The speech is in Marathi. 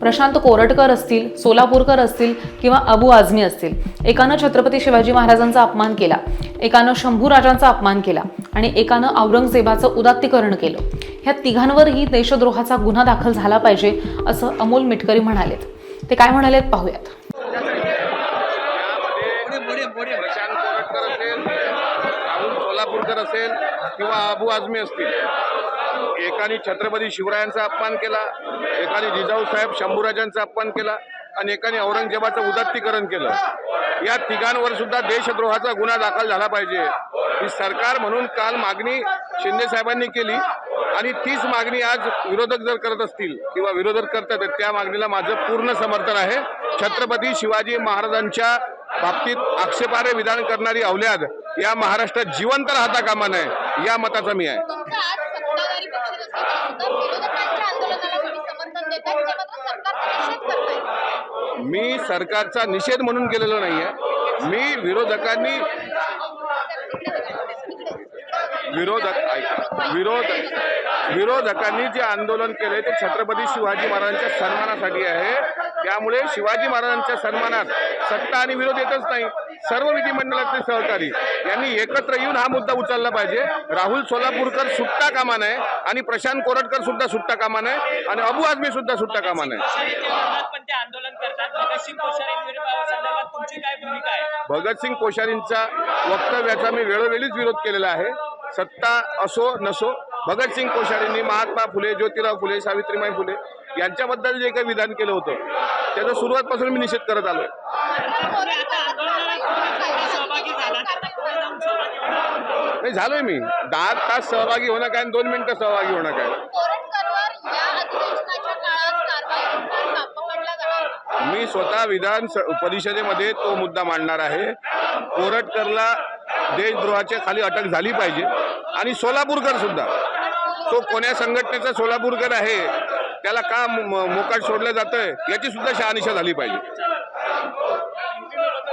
प्रशांत कोरटकर असतील सोलापूरकर असतील किंवा अबू आझमी असतील एकानं छत्रपती शिवाजी महाराजांचा अपमान केला एकानं शंभू राजांचा अपमान केला आणि एकानं औरंगजेबाचं उदात्तीकरण केलं. ह्या तिघांवरही देशद्रोहाचा गुन्हा दाखल झाला पाहिजे असं अमोल मिटकरी म्हणालेत. ते काय म्हणालेत पाहूयात. सोलापूरकर असेल किंवा अबू आझमी असतील. एकाने छत्रपती शिवरायांचा अपमान केला एकाने जिजाऊसाहेब शंभूराजांचा अपमान केला आणि एकाने औरंगजेबाचं उदात्तीकरण केलं. या तिघांवर सुद्धा देशद्रोहाचा गुन्हा दाखल झाला पाहिजे. ही सरकार म्हणून काल मागणी शिंदे साहेबांनी केली आणि तीच मागणी आज विरोधक जर करत असतील किंवा विरोधक करतात तर त्या मागणीला माझं पूर्ण समर्थन आहे. छत्रपती शिवाजी महाराजांच्या बाबतीत आक्षेपार्ह विधान करणारी अवल्याद या महाराष्ट्रात जिवंत राहता कामा नये या मताचा मी आहे. मी सरकारचा निषेध म्हणून केलेला नाही आहे मी विरोधकांनी विरोधक ऐका. विरोधक विरोधकांनी जे आंदोलन केले ते छत्रपती शिवाजी महाराजांच्या सन्मानासाठी आहे. त्यामुळे शिवाजी महाराजांच्या सन्मानात सत्ता आणि विरोध येतच नाही. सर्व विधिमंडळातले सहकारी यांनी एकत्र येऊन हा मुद्दा उचलला पाहिजे. राहुल सोलापूरकर सुट्टा कामा नये आणि प्रशांत कोरटकर सुद्धा सुट्टा कामा नये आणि अबू आजमी सुद्धा सुट्टा कामा नये. आंदोलन करतात भगतसिंग कोश्यारी संदर्भात तुमची काय भूमिका आहे? भगतसिंग कोश्यारींचा वक्तव्याचा मी वेळोवेळीच विरोध केलेला आहे. सत्ता असो नसो भगतसिंग कोश्यारींनी महात्मा फुले ज्योतिराव फुले सावित्रीबाई फुले यांच्याबद्दल जे काही विधान केलं होतं त्याचा सुरुवातपासून मी निषेध करत आलोय. नाही झालोय मी. दहा तास सहभागी होणं काय आणि दोन मिनिटं सहभागी होणं काय? मी स्वतः विधान स- परिषदेमध्ये तो मुद्दा मांडणार आहे. कोरटकरला देशद्रोहाच्या खाली अटक झाली पाहिजे. आणि सोलापूरकर सुद्धा. तो कोण्या संघटनेचा सोलापूरकर आहे त्याला का मोकाट सोडलं जातंय याची सुद्धा शहानिशा झाली पाहिजे.